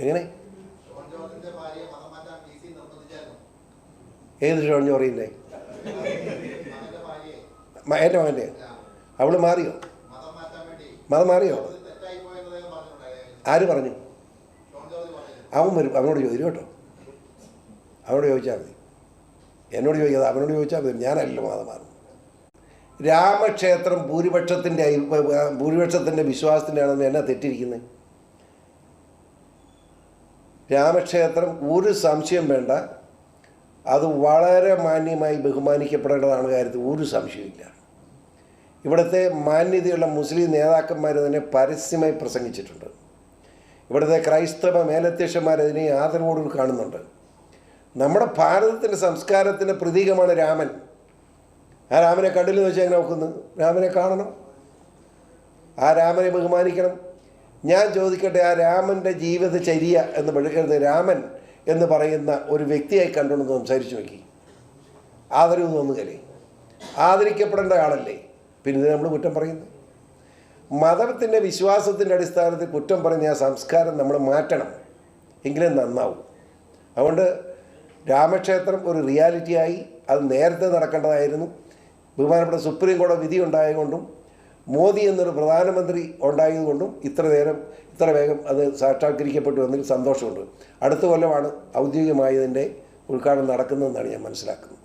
എങ്ങനെ? ഏത് ഷോൺ ജോറിന്റെ? എന്റെ മകന്റെ? അവൾ മാറിയോ? മതം മാറിയോ? ആര് പറഞ്ഞു? അവൻ വരും അവനോട് ചോദിച്ചു കേട്ടോ. അവനോട് ചോദിച്ചാൽ മതി. എന്നോട് ചോദിക്കാതെ അവനോട് ചോദിച്ചാൽ മതി. ഞാനല്ലല്ലോ മതം മാറും. രാമക്ഷേത്രം ഭൂരിപക്ഷത്തിന്റെ ഭൂരിപക്ഷത്തിന്റെ വിശ്വാസത്തിന്റെ ആണെന്ന് എന്നാ തെറ്റിരിക്കുന്നത് രാമക്ഷേത്രം ഒരു സംശയം വേണ്ട. അത് വളരെ മാന്യമായി ബഹുമാനിക്കപ്പെടേണ്ടതാണ് കാര്യത്തിൽ ഒരു സംശയമില്ല ഇവിടുത്തെ മാന്യതയുള്ള മുസ്ലിം നേതാക്കന്മാർ തന്നെ പരസ്യമായി പ്രസംഗിച്ചിട്ടുണ്ട്. ഇവിടുത്തെ ക്രൈസ്തവ മേലധ്യക്ഷന്മാർ അതിനെ ആദരവോട് കാണുന്നുണ്ട്. നമ്മുടെ ഭാരതത്തിന്റെ സംസ്കാരത്തിന്റെ പ്രതീകമാണ് രാമൻ. ആ രാമനെ കണ്ടില്ലെന്ന് വെച്ചാൽ എങ്ങനെ നോക്കുന്നു? രാമനെ കാണണം. ആ രാമനെ ബഹുമാനിക്കണം. ഞാൻ ചോദിക്കട്ടെ ആ രാമന്റെ ജീവിതചര്യ എന്ന് പഠിക്കുന്നത് രാമൻ എന്ന് പറയുന്ന ഒരു വ്യക്തിയായി കണ്ടുകൊണ്ട് സംസാരിച്ചു നോക്കി. ആദരവ് തോന്നുകയല്ലേ ആദരിക്കപ്പെടേണ്ട ആളല്ലേ? പിന്നെ നമ്മൾ കുറ്റം പറയുന്നു മതത്തിന്റെ വിശ്വാസത്തിന്റെ അടിസ്ഥാനത്തിൽ കുറ്റം പറയുന്ന ആ സംസ്കാരം നമ്മൾ മാറ്റണം. എങ്കിലും നന്നാവും. അതുകൊണ്ട് രാമക്ഷേത്രം ഒരു റിയാലിറ്റിയായി അത് നേരത്തെ നടക്കേണ്ടതായിരുന്നു. ബഹുമാനപ്പെട്ട സുപ്രീം കോടതി വിധി ഉണ്ടായതുകൊണ്ടും മോദി എന്നൊരു പ്രധാനമന്ത്രി ഉണ്ടായതുകൊണ്ടും ഇത്ര നേരം ഇത്ര വേഗം അത് സാക്ഷാത്കരിക്കപ്പെട്ടു എന്നതിൽ സന്തോഷമുണ്ട്. അടുത്ത കൊല്ലമാണ് ഔദ്യോഗികമായതിന്റെ ഉദ്ഘാടനം നടക്കുന്നതെന്നാണ് ഞാൻ മനസ്സിലാക്കുന്നത്.